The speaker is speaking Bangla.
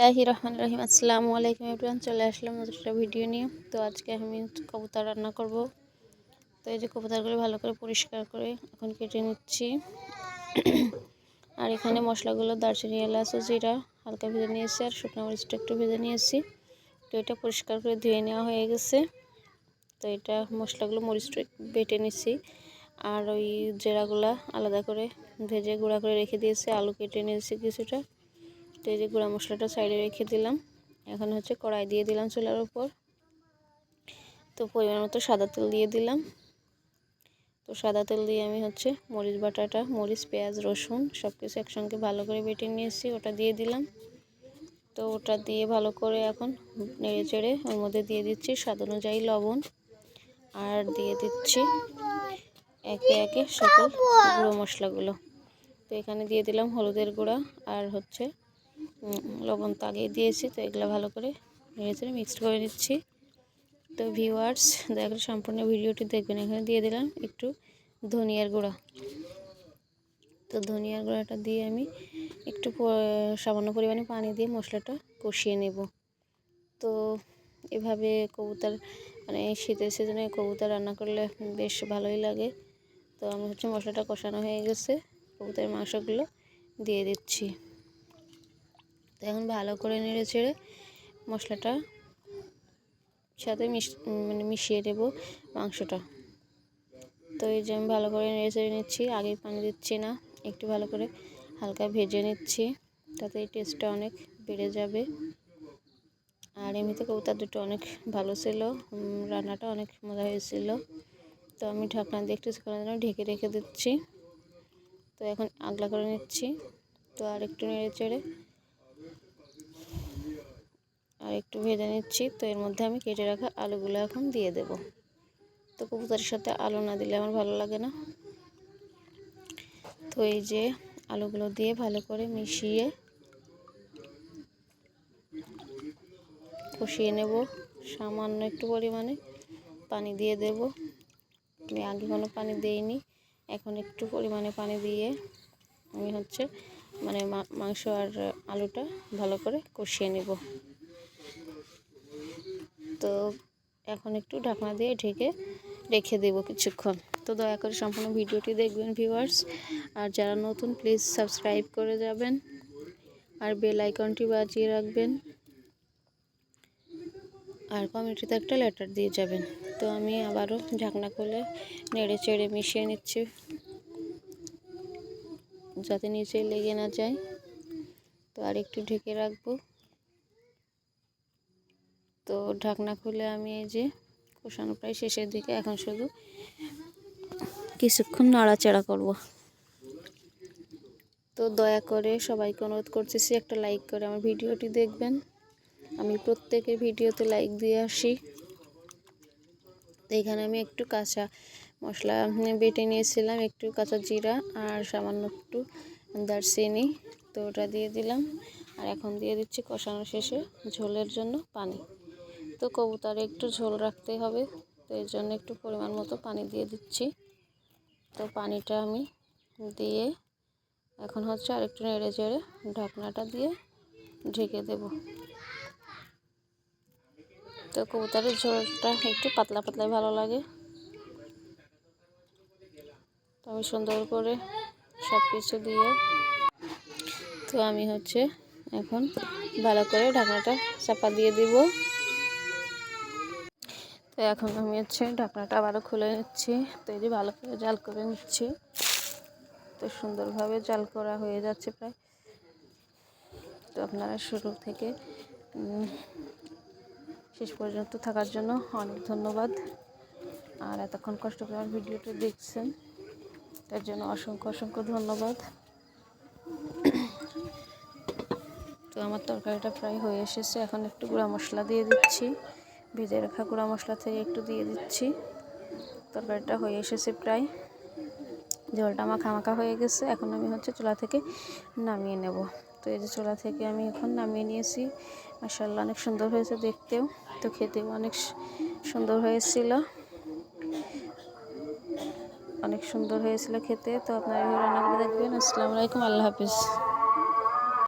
বিসমিল্লাহি রহমান রহিম। আসসালামু আলাইকুম এভরিওয়ান চলে আসলাম নতুন একটা ভিডিও নিয়ে। তো আজকে আমি কবুতর রান্না করব। তো এই যে কবুতরগুলো ভালো করে পরিষ্কার করে এখন কেটে নিচ্ছি। আর এখানে মশলাগুলো দারচিনি, এলাচ ও জিরা হালকা ভেজে নিয়েছি আর শুকনো মরিচটা একটু ভেজে নিয়েছি। তো এটা পরিষ্কার করে ধুয়ে নেওয়া হয়ে গেছে। তো এটা মশলাগুলো মরিচটা বেটে নিচ্ছি আর ওই জেরাগুলা আলাদা করে ভেজে গুঁড়া করে রেখে দিয়েছি। আলু কেটে নিয়েছি কিছুটা। তো এই যে গুঁড়া মশলাটা সাইডে রেখে দিলাম। এখন হচ্ছে কড়াই দিয়ে দিলাম চুলার উপর। তো পরিমাণ মতো সাদা তেল দিয়ে দিলাম। তো সাদা তেল দিয়ে আমি হচ্ছে মরিচ বাটাটা, মরিচ, পেঁয়াজ, রসুন সব কিছু একসঙ্গে ভালো করে বেটে নিয়েছি, ওটা দিয়ে দিলাম। তো ওটা দিয়ে ভালো করে এখন নেড়ে চেড়ে ওর মধ্যে দিয়ে দিচ্ছি স্বাদ অনুযায়ী লবণ। আর দিয়ে দিচ্ছি একে একে সকল গুঁড়ো মশলাগুলো। তো এখানে দিয়ে দিলাম হলুদের গুঁড়া আর হচ্ছে লবণ তো আগেই দিয়েছি, তো এগুলো ভালো করে নেড়ে মিক্সড করে নিচ্ছি। তো ভিউয়ার্স দয়া সম্পূর্ণ ভিডিওটি দেখবেন। এখানে দিয়ে দিলাম একটু ধনিয়ার গুঁড়া। তো ধনিয়ার গুঁড়াটা দিয়ে আমি একটু সামান্য পরিমাণে পানি দিয়ে মশলাটা কষিয়ে নেব। তো এভাবে কবুতর মানে শীতের সিজনে কবুতর রান্না করলে বেশ ভালোই লাগে। তো আমি হচ্ছে মশলাটা কষানো হয়ে গেছে। কবুতরের মাংসগুলো দিয়ে দিচ্ছি। তো এখন ভালো করে নেড়ে ছেড়ে মশলাটা সাথে মিশ মানে মিশিয়ে দেবো মাংসটা। তো এই যে আমি ভালো করে নেড়ে চেড়ে নিচ্ছি, আগে পানি দিচ্ছি না, একটু ভালো করে হালকা ভেজে নিচ্ছি, তাতে এই টেস্টটা অনেক বেড়ে যাবে। আর এমনিতে কবুতর দুটো অনেক ভালো ছিল রান্নাটা অনেক মজা হয়েছিল। তো আমি ঢাকনা দিয়ে একটু জন্য ঢেকে রেখে দিচ্ছি। তো এখন আগলা করে নিচ্ছি। তো আর একটু নেড়ে চেড়ে আর একটু ভেজে নিচ্ছি। তো এর মধ্যে আমি কেটে রাখা আলুগুলো এখন দিয়ে দেব। তো কবুতরের সাথে আলু না দিলে আমার ভালো লাগে না। তো এই যে আলুগুলো দিয়ে ভালো করে মিশিয়ে কষিয়ে নেব। সামান্য একটু পরিমাণে পানি দিয়ে দেব। আমি আগে কোনো পানি দিইনি, এখন একটু পরিমাণে পানি দিয়ে আমি হচ্ছে মানে মাংস আর আলুটা ভালো করে কষিয়ে নেব। তো এখন একটু ঢাকনা দিয়ে ঢেকে রেখে দেব কিছুক্ষণ। তো দয়া করে সম্পূর্ণ ভিডিওটি দেখবেন ভিউয়ার্স আর যারা নতুন প্লিজ সাবস্ক্রাইব করে যাবেন। আর বেল আইকনটি বাজিয়ে রাখবেন। আর কমিটিতে একটা লেটার দিয়ে যাবেন। তো আমি আবারও ঢাকনা খুলে নেড়ে চেড়ে মিশিয়ে নিচ্ছি। যাতে নিচে লেগে না যায়। তো আর একটু ঢেকে রাখব। তো ঢাকনা খুলে আমি এই যে কষানো প্রায় শেষের দিকে, এখন শুধু কিছুক্ষণ নাড়াচাড়া করব। তো দয়া করে সবাইকে অনুরোধ করতেছি একটা লাইক করে আমার ভিডিওটি দেখবেন। আমি প্রত্যেকের ভিডিওতে লাইক দিয়ে আসি। এখানে আমি একটু কাঁচা মশলা বেটে নিয়েছিলাম, একটু কাঁচা জিরা আর সামান্য একটু দারচিনি। তো ওটা দিয়ে দিলাম। আর এখন দিয়ে দিচ্ছি কষানো শেষে ঝোলের জন্য পানি। তো কবুতরে একটু ঝোল রাখতে হবে, তো এর জন্য একটু পরিমাণ মতো পানি দিয়ে দিচ্ছি। তো পানিটা আমি দিয়ে এখন হচ্ছে আরেকটু নেড়ে চেড়ে ঢাকনাটা দিয়ে ঢেকে দেব। তো কবুতারের ঝোলটা একটু পাতলা পাতলাই ভালো লাগে। তো আমি সুন্দর করে সব কিছু দিয়ে, তো আমি হচ্ছে এখন ভালো করে ঢাকনাটা চাপা দিয়ে দিব। তো এখন আমি হচ্ছে ঢাকনাটা আবারও খুলে নিচ্ছি। তো এই যে ভালো করে জাল করে নিচ্ছি। তো সুন্দরভাবে জাল করা হয়ে যাচ্ছে প্রায়। তো আপনারা শুরু থেকে শেষ পর্যন্ত থাকার জন্য অনেক ধন্যবাদ। আর এতক্ষণ কষ্ট করে আমার ভিডিওটা দেখছেন, তার জন্য অসংখ্য অসংখ্য ধন্যবাদ। তো আমার তরকারিটা প্রায় হয়ে এসেছে। এখন একটু গুঁড়া মশলা দিয়ে দিচ্ছি। ভেজে রাখা গুঁড়া মশলা থেকে একটু দিয়ে দিচ্ছি। তরকারিটা হয়ে এসেছে প্রায়। জলটা মাখা মাখা হয়ে গেছে। এখন আমি হচ্ছে চুলা থেকে নামিয়ে নেব। তো এই যে চুলা থেকে আমি এখন নামিয়ে নিয়েছি। মাসাল্লাহ অনেক সুন্দর হয়েছে দেখতেও। তো খেতেও অনেক সুন্দর হয়েছিল। অনেক সুন্দর হয়েছিল খেতে। তো আপনারা রান্না করে দেখবেন। আসসালামু আলাইকুম। আল্লাহ হাফিজ।